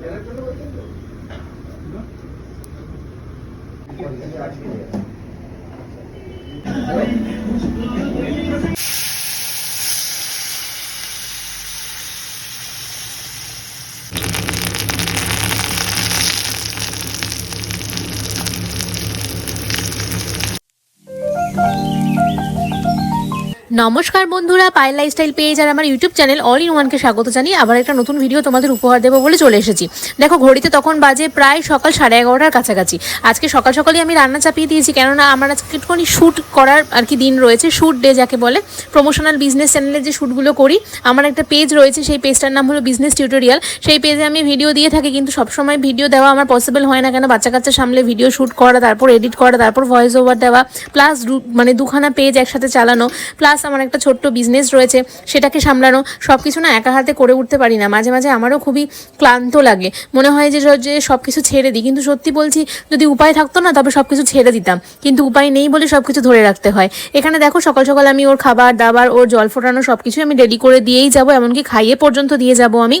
Thank you. নমস্কার বন্ধুরা, Payel lifestyle page আর আমার ইউটিউব চ্যানেল অল ইন ওয়ানকে স্বাগত জানিয়ে আবার একটা নতুন ভিডিও তোমাদের উপহার দেবো বলে চলে এসেছি। দেখো, ঘড়িতে তখন বাজে প্রায় সকাল সাড়ে এগারোটার কাছাকাছি। আজকে সকাল সকালই আমি রান্না চাপিয়ে দিয়েছি, কেননা আমার আজকে একটুখানি শ্যুট করার আর কি দিন রয়েছে শ্যুট ডে যাকে বলে। প্রমোশনাল বিজনেস চ্যানেলে যে শ্যুটগুলো করি, আমার একটা পেজ রয়েছে, সেই পেজটার নাম হলো বিজনেস টিউটোরিয়াল সেই পেজে আমি ভিডিও দিয়ে থাকি, কিন্তু সবসময় ভিডিও দেওয়া আমার পসিবল হয় না, কেন বাচ্চা কাচ্চা সামলে ভিডিও শ্যুট করা, তারপর এডিট করা, তারপর ভয়েস ওভার দেওয়া প্লাস মানে দুখানা পেজ একসাথে চালানো প্লাস আমার একটা ছোট্ট বিজনেস রয়েছে, সেটাকে সামলানো সব কিছু না একা হাতে করে উঠতে পারি না। মাঝে মাঝে আমারও খুবই ক্লান্ত লাগে। মনে হয় যে যে সব কিছু ছেড়ে দিই, কিন্তু সত্যি বলছি, যদি উপায় থাকতো না, তবে সব কিছু ছেড়ে দিতাম। কিন্তু উপায় নেই বলে সব কিছু ধরে রাখতে হয়। এখানে দেখো, সকাল সকাল আমি ওর খাবার, দাবার, ওর জল ফোটানো সব কিছুই আমি রেডি করে দিয়েই যাব, এমনকি খাইয়ে পর্যন্ত দিয়ে যাব আমি।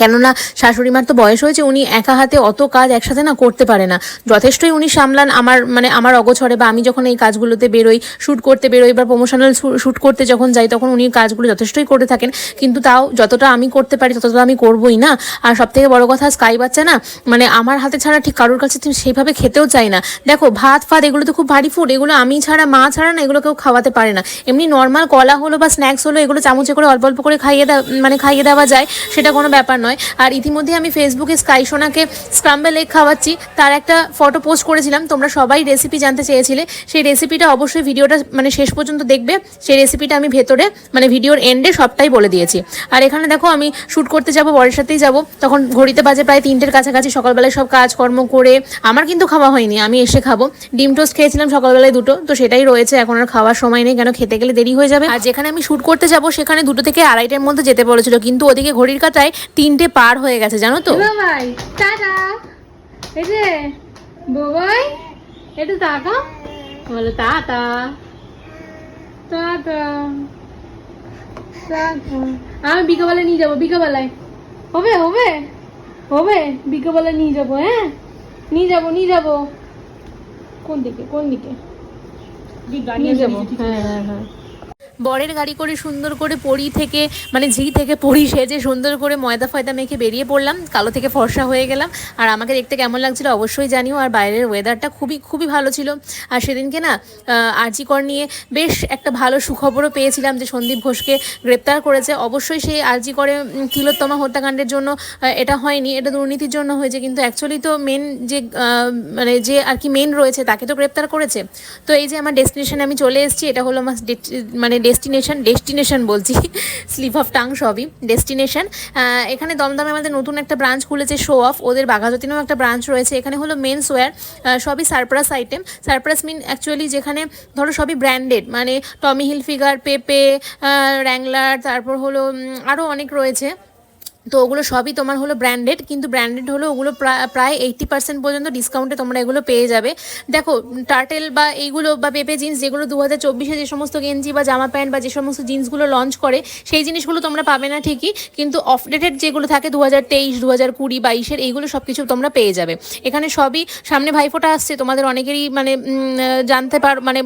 কেননা শাশুড়ি মার তো বয়স হয়েছে, উনি একা হাতে অত কাজ একসাথে না করতে পারে না। যথেষ্টই উনি সামলান আমার মানে আমার অগোছরে বা আমি যখন এই কাজগুলোতে বেরোই শ্যুট করতে বেরোই বা প্রমোশনাল শ্যুট করতে যখন যাই, তখন উনি কাজগুলো যথেষ্টই করে থাকেন। কিন্তু তাও যতটা আমি করতে পারি, ততটা আমি করবই না। আর সব থেকে বড় কথা, স্কাই বাচ্চা না মানে আমার হাতে ছাড়া ঠিক কারোর কাছে তুমি সেইভাবে খেতেও চাই না। দেখো, ভাত ফাত এগুলো তো খুব ভারী ফুড এগুলো আমি ছাড়া, মা ছাড়া না, এগুলো কেউ খাওয়াতে পারে না। এমনি নর্মাল কলা হলো বা স্ন্যাক্স হলো, এগুলো চামচে করে অল্প অল্প করে খাইয়ে মানে খাইয়ে দেওয়া যায়, সেটা কোনো ব্যাপার নয়। আর ইতিমধ্যে আমি ফেসবুকে স্কাই সোনাকে স্ক্রাম্বেল এগ খাওয়াচ্ছি। তার একটা ফটো পোস্ট করেছিলাম। তোমরা সবাই রেসিপি জানতে চেয়েছিলে। সেই রেসিপিটা অবশ্যই ভিডিওটা মানে শেষ পর্যন্ত দেখবে। সেই রেসিপিটা আমি ভেতরে মানে ভিডিওর এন্ডে সবটাই বলে দিয়েছি। আর এখানে দেখো, আমি শ্যুট করতে যাব, বরের সাথেই যাব। তখন ঘড়িতে বাজে প্রায় তিনটের কাছাকাছি। সকালবেলায় সব কাজকর্ম করে আমার কিন্তু খাওয়া হয়নি। আমি এসে খাব। ডিম টোস্ট খেয়েছিলাম সকালবেলায় দুটো। তো সেটাই রয়েছে। এখন আর খাওয়ার সময় নেই। কেন খেতে গেলে দেরি হয়ে যাবে। আর যেখানে আমি শ্যুট করতে যাব, সেখানে দুটো থেকে আড়াইটার মধ্যে যেতে বলেছিল। কিন্তু ওদিকে ঘড়ির কাটায় তিনটে পার হয়ে গেছে জানো তো? বাবাই টাটা। এই যে বাবাই একটু তাকা বলো টাটা টাটা টাটা আমি বিকাবেলায় নিয়ে যাব বিকাবেলায় হবে হবে হবে বিকাবেলায় নিয়ে যাব হ্যাঁ? নিয়ে যাব নিয়ে যাব। কোন দিকে কোন দিকে? নিয়ে যাব হ্যাঁ হ্যাঁ হ্যাঁ। বরের গাড়ি করে সুন্দর করে পরি থেকে মানে ঝি থেকে পরি সেজে সুন্দর করে ময়দা ফয়দা মেখে বেরিয়ে পড়লাম। কালো থেকে ফর্সা হয়ে গেলাম। আর আমাকে দেখতে কেমন লাগছিল অবশ্যই জানিও। আর বাইরের ওয়েদারটা খুবই খুবই ভালো ছিল। আর সেদিনকে না আরজিকর নিয়ে বেশ একটা ভালো সুখবরও পেয়েছিলাম যে সন্দীপ ঘোষকে গ্রেপ্তার করেছে। অবশ্যই সেই আরজি করে তিলোত্তমা হত্যাকাণ্ডের জন্য এটা হয়নি, এটা দুর্নীতির জন্য হয়েছে। কিন্তু অ্যাকচুয়ালি তো মেন যে মানে যে আর কি মেন রয়েছে, তাকে তো গ্রেপ্তার করেছে। তো এই যে আমার ডেস্টিনেশনে আমি চলে এসেছি, এটা হলো আমার মানে ডেস্টিনেশন ডেস্টিনেশন বলছি। স্লিপ অফ টাং সবই। ডেস্টিনেশন এখানে দমদমে আমাদের নতুন একটা ব্রাঞ্চ খুলেছে শো অফ ওদের বাঘাযতীনেও একটা ব্রাঞ্চ রয়েছে। এখানে হলো মেন্স ওয়্যার সবই সারপ্রাস আইটেম সারপ্রাস মিন অ্যাকচুয়ালি যেখানে ধরো সবই ব্র্যান্ডেড মানে Tommy Hilfiger Pepe Wrangler তারপর হলো আরও অনেক রয়েছে। তো ওগুলো সবই তোমার হলো ব্র্যান্ডেড কিন্তু ব্র্যান্ডেড হলো ওগুলো প্রা- প্রায় এইট্টি পার্সেন্ট পর্যন্ত ডিসকাউন্টে তোমরা এগুলো পেয়ে যাবে। দেখো টার্টেল বা এইগুলো বা পেপে জিন্স যেগুলো দু হাজার চব্বিশে যে সমস্ত গেঞ্জি বা জামা প্যান্ট বা যে সমস্ত জিন্সগুলো লঞ্চ করে, সেই জিনিসগুলো তোমরা পাবে না ঠিকই, কিন্তু অফডেটেড যেগুলো থাকে দু হাজার তেইশ দু হাজার কুড়ি, বাইশের, এইগুলো সব কিছু তোমরা পেয়ে যাবে। এখানে সবই সামনে ভাইফোঁটা আসছে, তোমাদের অনেকেরই মানে জানতে পার মানে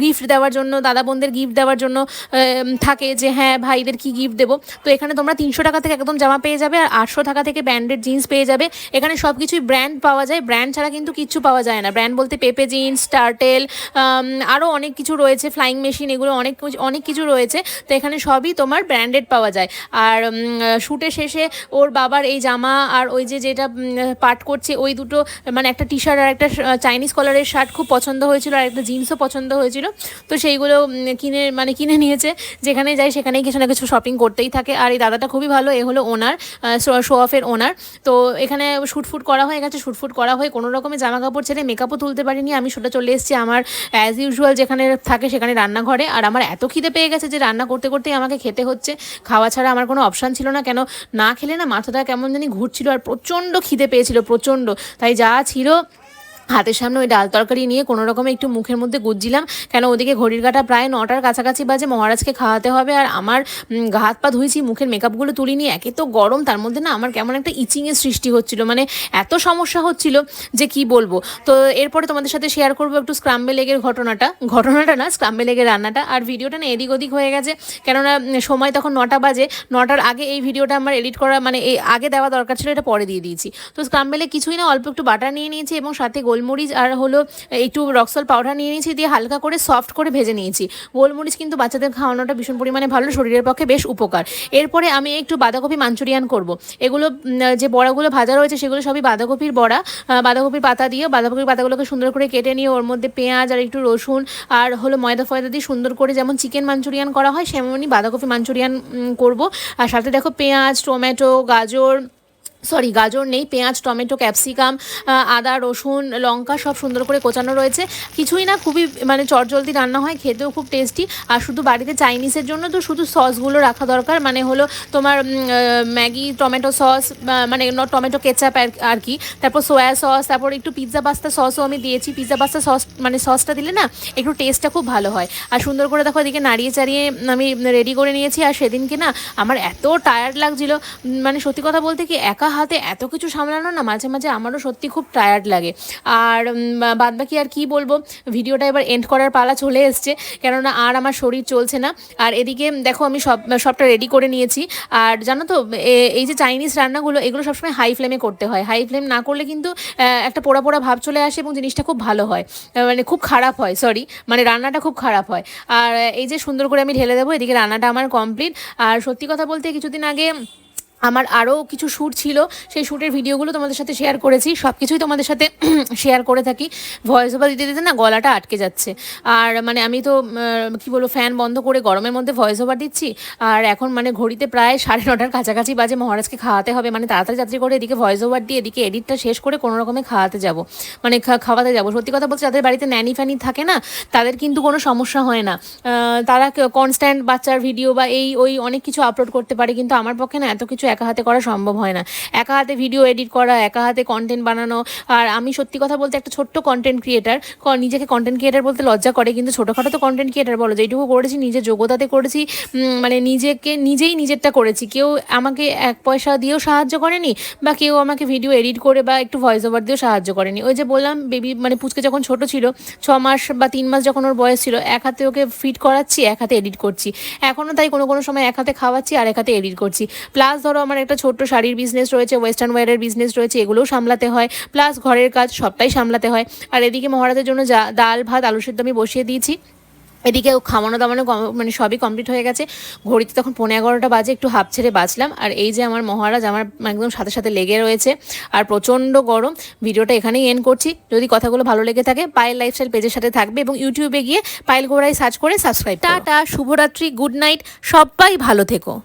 গিফট দেওয়ার জন্য দাদা বোনদের গিফট দেওয়ার জন্য থাকে যে হ্যাঁ ভাইদের কি গিফট দেবো। তো এখানে তোমরা তিনশো টাকা থেকে একদম জামা পেয়ে যাবে আর আটশো টাকা থেকে ব্র্যান্ডেড জিন্স পেয়ে যাবে। এখানে সব কিছুই ব্র্যান্ড পাওয়া যায়। ব্র্যান্ড ছাড়া কিন্তু কিচ্ছু পাওয়া যায় না। ব্র্যান্ড বলতে পেপে জিন্স, টার্টেল আরও অনেক কিছু রয়েছে। ফ্লাইং মেশিন এগুলো অনেক অনেক কিছু রয়েছে। তো এখানে সবই তোমার ব্র্যান্ডেড পাওয়া যায়। আর শ্যুটে শেষে ওর বাবার এই জামা আর ওই যে যেটা পাট করছে, ওই দুটো মানে একটা টি শার্ট আর একটা চাইনিজ কলারের শার্ট খুব পছন্দ হয়েছিল আর একটা জিন্সও পছন্দ হয়েছিল। তো সেইগুলো কিনে মানে কিনে নিয়েছে। যেখানে যাই সেখানেই কিছু না কিছু শপিং করতেই থাকে। আর এই দাদাটা খুবই ভালো। এ হলো ওনার শো অফের ওনার। তো এখানে শুটফুট করা হয়ে গেছে, শুটফুট করা হয় কোনো রকমের জামা কাপড় ছেড়ে মেকআপও তুলতে পারিনি। আমি সেটা চলে এসেছি আমার অ্যাজ ইউজুয়াল যেখানে থাকে সেখানে রান্নাঘরে। আর আমার এত খিদে পেয়ে গেছে যে রান্না করতে করতেই আমাকে খেতে হচ্ছে। খাওয়া ছাড়া আমার কোনো অপশান ছিল না। কেন না খেলে না মাথাটা কেমন জানি ঘুরছিল আর প্রচণ্ড খিদে পেয়েছিল, প্রচণ্ড। তাই যা ছিল হাতের সামনে ওই ডাল তরকারি নিয়ে কোনো রকমে একটু মুখের মধ্যে গুজছিলাম। কেন ওদিকে ঘড়ির কাটা প্রায় নটার কাছাকাছি বাজে, মহারাজকে খাওয়াতে হবে। আর আমার হাত পা ধুয়েছি মুখের মেকআপগুলো তুলি নিয়ে একে তো গরম, তার মধ্যে না আমার কেমন একটা ইচিংয়ের সৃষ্টি হচ্ছিল। মানে এত সমস্যা হচ্ছিল যে কি বলব? তো এরপরে তোমাদের সাথে শেয়ার করব একটু স্ক্রাম্বেল এগের ঘটনাটা। ঘটনাটা না স্ক্রাম্বেল এগের রান্নাটা। আর ভিডিওটা না এদিক ওদিক হয়ে গেছে। কেননা সময় তখন নটা বাজে। নটার আগে এই ভিডিওটা আমার এডিট করা মানে আগে দেওয়া দরকার ছিল, এটা পরে দিয়ে দিয়েছি। তো স্ক্রাম্বেলে কিছুই না, অল্প একটু বাটার নিয়ে নিয়েছি এবং সাথে গোলমরিচ আর হলো একটু রক্সল পাউডার নিয়ে নিয়েছি, দিয়ে হালকা করে সফট করে ভেজে নিয়েছি। গোলমরিচ কিন্তু বাচ্চাদের খাওয়ানোটা ভীষণ পরিমাণে ভালো, শরীরের পক্ষে বেশ উপকার। এরপরে আমি একটু বাঁধাকপি মাঞ্চুরিয়ান করব। এগুলো যে বড়াগুলো ভাজা রয়েছে, সেগুলো সবই বাঁধাকপির বড়া বাঁধাকপির পাতা দিয়ে। বাঁধাকপির পাতাগুলোকে সুন্দর করে কেটে নিয়ে ওর মধ্যে পেঁয়াজ আর একটু রসুন আর হলো ময়দা ফয়দা দিয়ে সুন্দর করে যেমন চিকেন মাঞ্চুরিয়ান করা হয়, সেমনই বাঁধাকপি মাঞ্চুরিয়ান করব। আর সাথে দেখো পেঁয়াজ, টমেটো, গাজর সরি, গাজর নেই, পেঁয়াজ, টমেটো, ক্যাপসিকাম আদা, রসুন, লঙ্কা সব সুন্দর করে কোচানো রয়েছে। কিছুই না, খুবই মানে চটজলদি রান্না হয়, খেতেও খুব টেস্টি আর শুধু বাড়িতে চাইনিজের জন্য তো শুধু সসগুলো রাখা দরকার মানে হলো তোমার ম্যাগি, টমেটো সস মানে টমেটো, কেচাপ আর কি। তারপর সোয়া সস তারপর একটু পিৎজা পাস্তা সসও আমি দিয়েছি। পিৎজা পাস্তা সস মানে সসটা দিলে না, একটু টেস্টটা খুব ভালো হয়। আর সুন্দর করে দেখো এদিকে নাড়িয়ে চাড়িয়ে আমি রেডি করে নিয়েছি। আর সেদিনকে না, আমার এত টায়ার্ড লাগছিল। মানে সত্যি কথা বলতে কি, একা হাতে এত কিছু সামলানো না, মাঝে মাঝে আমারও সত্যি খুব টায়ার্ড লাগে। আর বাদ বাকি আর কি বলব, ভিডিওটা এবার এন্ড করার পালা চলে এসছে, কেননা আর আমার শরীর চলছে না। আর এদিকে দেখো আমি সব, সবটা রেডি করে নিয়েছি। আর জানো তো এই যে চাইনিজ রান্নাগুলো, এগুলো সবসময় হাই ফ্লেমে করতে হয়। হাই ফ্লেম না করলে কিন্তু একটা পোড়া পোড়া ভাব চলে আসে এবং জিনিসটা খুব ভালো হয়। মানে খুব খারাপ হয় সরি মানে রান্নাটা খুব খারাপ হয়। আর এই যে সুন্দর করে আমি ঢেলে দেবো, এদিকে রান্নাটা আমার কমপ্লিট আর সত্যি কথা বলতে কিছুদিন আগে আমার আরও কিছু শ্যুট ছিল, সেই শ্যুটের ভিডিওগুলো তোমাদের সাথে শেয়ার করেছি সব কিছুই তোমাদের সাথে শেয়ার করে থাকি। ভয়েস ওভার দিতে দিতে না গলাটা আটকে যাচ্ছে। আর মানে আমি তো কি বলব ফ্যান বন্ধ করে গরমের মধ্যে ভয়েস ওভার দিচ্ছি, আর এখন মানে ঘড়িতে প্রায় সাড়ে নটার কাছাকাছি বাজে, মহারাজকে খাওয়াতে হবে মানে তাড়াতাড়ি যাত্রী করে এদিকে ভয়েস ওভার দিয়ে এদিকে এডিটটা শেষ করে কোনো রকমে খাওয়াতে যাব। মানে খাওয়াতে যাব। সত্যি কথা বলতে যাদের বাড়িতে ন্যানি ফ্যানি থাকে না, তাদের কিন্তু কোনো সমস্যা হয় না। তারা কনস্ট্যান্ট বাচ্চার ভিডিও বা এই, ওই অনেক কিছু আপলোড করতে পারে, কিন্তু আমার পক্ষে না এত কিছু একা হাতে করা সম্ভব হয় না। একা হাতে ভিডিও এডিট করা, একা হাতে কন্টেন্ট বানানো, আর আমি সত্যি কথা বলতে একটা ছোট্ট কন্টেন্ট ক্রিয়েটার নিজেকে কন্টেন্ট ক্রিয়েটার বলতে লজ্জা করে, কিন্তু ছোটোখাটো তো কন্টেন্ট ক্রিয়েটার বলো যেটুকু করেছি নিজের যোগ্যতাতে করেছি মানে নিজেকে, নিজেই নিজেরটা করেছি। কেউ আমাকে এক পয়সা দিয়েও সাহায্য করেনি, বা কেউ আমাকে ভিডিও এডিট করে বা একটু ভয়েস ওভার দিয়েও সাহায্য করেনি। ওই যে বললাম বেবি মানে পুচকে যখন ছোট ছিল, ছ মাস বা তিন মাস যখন ওর বয়স ছিল, এক হাতে ওকে ফিট করাচ্ছি, এক হাতে এডিট করছি। এখনও তাই কোনো কোনো সময় এক হাতে খাওয়াচ্ছি আর এক হাতে এডিট করছি। প্লাস ধরো আমার একটা ছোট্ট শাড়ির বিজনেস রয়েছে ওয়েস্টার্ন ওয়্যারের বিজনেস রয়েছে, এগুলোও সামলাতে হয়। প্লাস ঘরের কাজ সবটাই সামলাতে হয়। আর এদিকে মহারাজের জন্য যা ডাল, ভাত আলু সেদ্ধ আমি বসিয়ে দিয়েছি। এদিকে খাওয়ানো দাওয়ানো মানে সবই কমপ্লিট হয়ে গেছে। ঘড়িতে তখন পনেরো এগারোটা বাজে, একটু হাফ ছেড়ে বাঁচলাম। আর এই যে আমার মহারাজ আমার একদম সাথে সাথে লেগে রয়েছে। আর প্রচণ্ড গরম। ভিডিওটা এখানেই এন্ড করছি। যদি কথাগুলো ভালো লেগে থাকে, পায়েল লাইফস্টাইল পেজের সাথে থাকবে এবং ইউটিউবে গিয়ে পায়েল গোড়ায় সার্চ করে সাবস্ক্রাইব টাটা, শুভরাত্রি গুড নাইট সবাই ভালো থেকো।